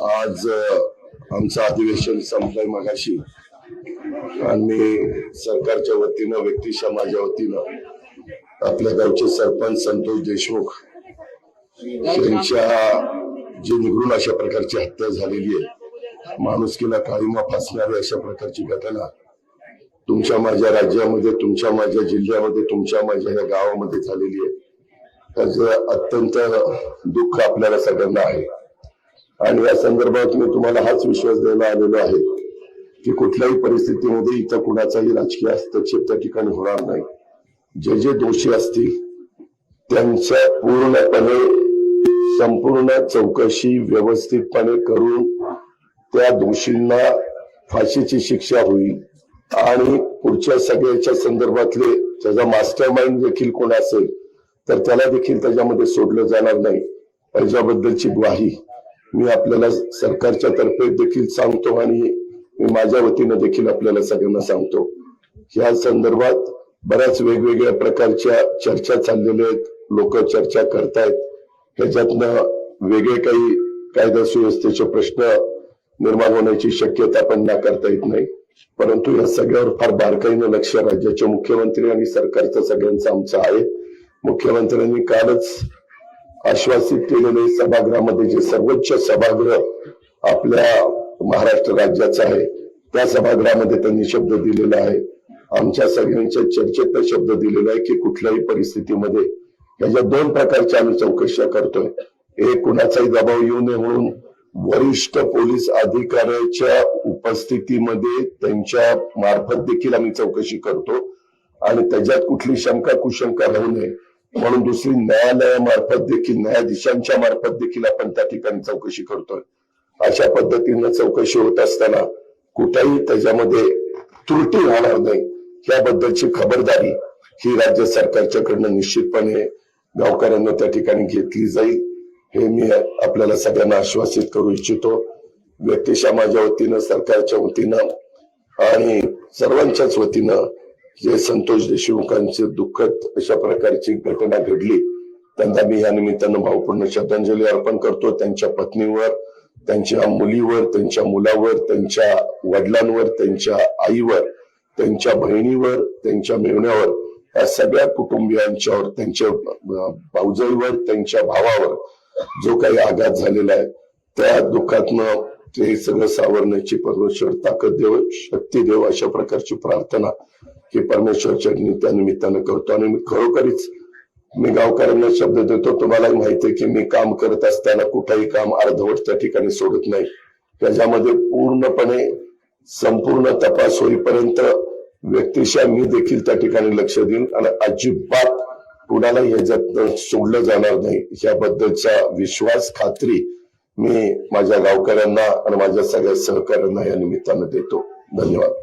आज आमचं अधिवेशन संपलंय मगाशी. आणि मी सरकारच्या वतीनं व्यक्तिशा माझ्या वतीनं आपल्या गावचे सरपंच संतोष देशमुख यांच्या जी निघून अशा प्रकारची हत्या झालेली आहे माणुसकीला काळीमा फासणारी अशा प्रकारची घटना तुमच्या माझ्या राज्यामध्ये तुमच्या माझ्या जिल्ह्यामध्ये तुमच्या माझ्या या गावामध्ये झालेली आहे. त्याचं अत्यंत दुःख आपल्याला सगळ्यांना आहे. आणि या संदर्भात मी तुम्हाला हाच विश्वास द्यायला आलेलो आहे की कुठल्याही परिस्थितीमध्ये इथं कुणाचाही राजकीय हस्तक्षेप त्या ठिकाणी होणार नाही. जे जे दोषी असतील त्यांच्या पूर्णपणे संपूर्ण चौकशी व्यवस्थितपणे करून त्या दोषींना फाशीची शिक्षा होईल. आणि पुढच्या सगळ्याच्या संदर्भातले त्याचा मास्टर माइंड देखील कोण असेल तर त्याला देखील त्याच्यामध्ये सोडलं जाणार नाही. याच्याबद्दलची ग्वाही मी आपल्याला सरकारच्या तर्फे देखील सांगतो आणि मी माझ्या वतीनं देखील आपल्याला सगळ्यांना सांगतो. या संदर्भात बऱ्याच वेगवेगळ्या प्रकारच्या चर्चा चाललेल्या आहेत. लोक चर्चा करतायत. ह्याच्यातनं वेगळे काही कायदा सुव्यवस्थेचे प्रश्न निर्माण होण्याची शक्यता पण नाकारता येत नाही. परंतु या सगळ्यावर फार बारकाईनं लक्ष राज्याचे मुख्यमंत्री आणि सरकारचं सगळ्यांचं आमचं आहे. मुख्यमंत्र्यांनी कालच आश्वासित केलेले सभागृहामध्ये जे सर्वोच्च सभागृह आपल्या महाराष्ट्र राज्याचं आहे त्या सभागृहामध्ये त्यांनी शब्द दिलेला आहे. आमच्या सगळ्यांच्या चर्चेत शब्द दिलेला आहे की कुठल्याही परिस्थितीमध्ये याच्या दोन प्रकारच्या आम्ही चौकशा करतोय. एक कुणाचाही दबाव येऊ नये म्हणून वरिष्ठ पोलीस अधिकाऱ्याच्या उपस्थितीमध्ये त्यांच्या मार्फत देखील आम्ही चौकशी करतो. आणि त्याच्यात कुठली शंका कुशंका राहू नये. म्हणून दुसरी न्यायालयामार्फत देखील न्यायाधीशांच्या मार्फत देखील आपण त्या ठिकाणी चौकशी करतोय. अशा पद्धतीनं चौकशी होत असताना कुठेही त्याच्यामध्ये त्रुटी राहणार नाही याबद्दलची खबरदारी ही राज्य सरकारच्याकडनं निश्चितपणे गावकऱ्यांना त्या ठिकाणी घेतली जाईल हे मी आपल्याला सगळ्यांना आश्वासित करू इच्छितो. व्यक्तिशा माझ्या वतीनं सरकारच्या वतीनं आणि सर्वांच्याच वतीनं जे संतोष देशमुखांचे दुःखद अशा प्रकारची घटना घडली त्यांना मी या निमित्तानं भावपूर्ण श्रद्धांजली अर्पण करतो. त्यांच्या पत्नीवर त्यांच्या मुलीवर त्यांच्या मुलावर त्यांच्या वडिलांवर त्यांच्या आईवर त्यांच्या बहिणीवर त्यांच्या मेवण्यावर या सगळ्या कुटुंबियांच्यावर त्यांच्या भाऊजाईवर त्यांच्या भावावर जो काही आघात झालेला आहे त्या दुःखातनं ते सगळं सावरण्याची परमेश्वर ताकद देव शक्ती देव अशा प्रकारची प्रार्थना ही परमेश्वरच्या त्या निमित्तानं करतो. आणि मी खरोखरीच मी गावकऱ्यांना शब्द देतो तुम्हालाही माहिती आहे की मी काम करत असताना कुठेही काम अर्धवट त्या ठिकाणी सोडत नाही. त्याच्यामध्ये पूर्णपणे संपूर्ण तपास होईपर्यंत व्यक्तीशा मी देखील त्या ठिकाणी लक्ष देईन आणि अजिबात कुणाला ह्याच्यात सोडलं जाणार नाही. याबद्दलचा विश्वास खात्री मी माझ्या गावकऱ्यांना आणि माझ्या सगळ्या सहकाऱ्यांना या निमित्तानं देतो. धन्यवाद.